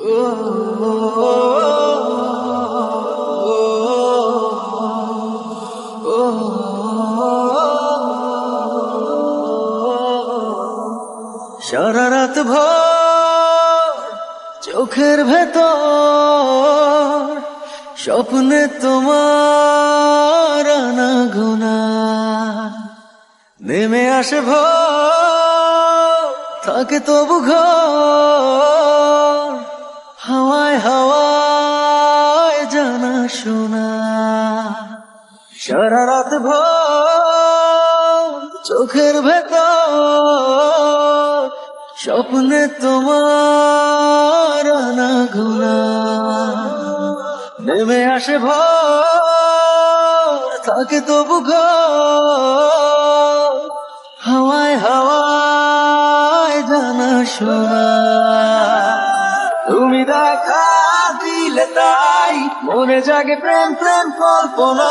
সারা রাত ভর চোখের ভেতর স্বপ্নে তোমার গোনা নেমে আসে ভর থাকে তবু ঘর। সারা রাত চোখের ভেতর, স্বপ্নে তোমার আনা গোনা নেমে আসে ভর, থাকে তবু ঘর, হাওয়ায় হাওয়ায় জানা শোনা। তুমি দেখা দিলে তাই, মনে জাগে প্রেম প্রেম কল্পনা।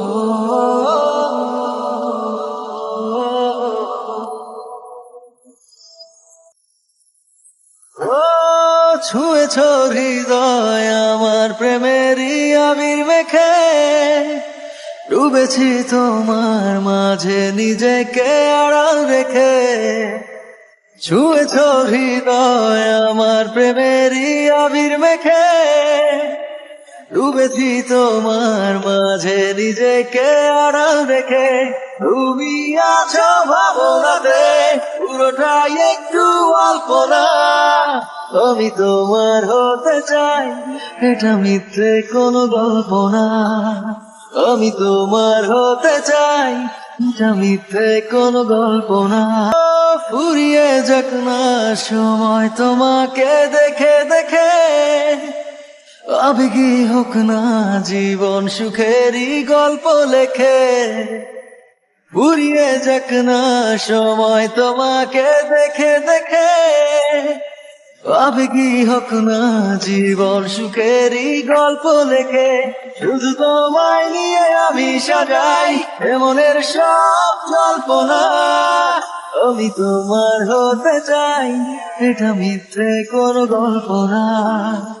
ছুঁয়েছ হৃদয় আমার প্রেমেরই আবির মেখে। ডুবেছি তোমার মাঝে নিজেকে আড়াল রেখে। ছুঁয়েছ হৃদয় আমার প্রেমেরই আবির মেখে। ডুবেছি তোমার মাঝে নিজেকে আড়াল রেখে তুমি আছো ভাবনাতে, পুরোটাই একটু অল্পনা আমি তোমার হতে চাই, এটা মিথ্যে কোনো গল্প না আমি তোমার হতে চাই, এটা মিথ্যে কোনো গল্প না ফুরিয়ে যাক না, সময় তোমাকে দেখে দেখে। আবেগী হোক না জীবন সুখেরই গল্প লেখে? ফুরিয়ে যাক না সময় তোমাকে দেখে দেখে। আবেগী হোক না জীবন সুখেরই গল্প লেখে? শুধু তোমায় নিয়ে আমি সাজাই এমনের সব কল্পনা। আমি তোমার হতে চাই, এটা মিথ্যে কোনো গল্প না।